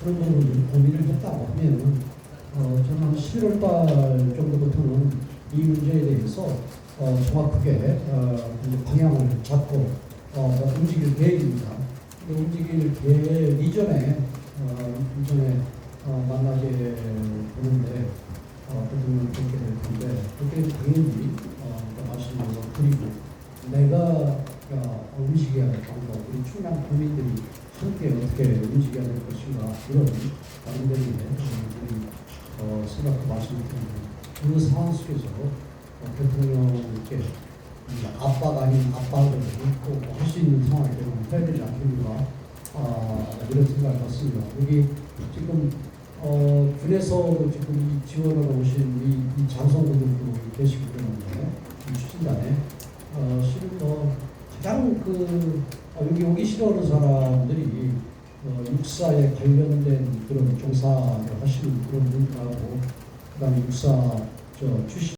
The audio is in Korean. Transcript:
그런 부분을 고민을 했다고 하면 어, 저는 한 11월 달 정도부터는 이 문제에 대해서 어, 정확하게 어, 방향을 잡고 어, 움직일 계획입니다. 움직일 계획 이전에 어, 이전에 어, 만나게 되는데 어, 그분을 뵙게 될 텐데 그때 당연히 어, 거 그리고 내가 어, 움직여야 할 방법 우리 충남 국민들이 함께 어떻게 움직여야 될 것인가 이런 관련된 우리 어, 생각도 말씀드리는 그 상황 속에서 어, 대통령께 이 압박 아닌 압박을 꼭할수 있는 상황이 되면 해야 되지 않겠는가 아, 이런 생각을 갖습니다. 여기 지금 어, 군에서도 지금 이 지원하러 오신 이, 이 장성분들도 계시고 그러는데 이 추진단에 어, 실은 뭐 가장 그 어, 여기 오기 싫어하는 사람들이 어, 육사에 관련된 그런 종사를 하시는 그런 분들하고 그다음에 육사 저 출신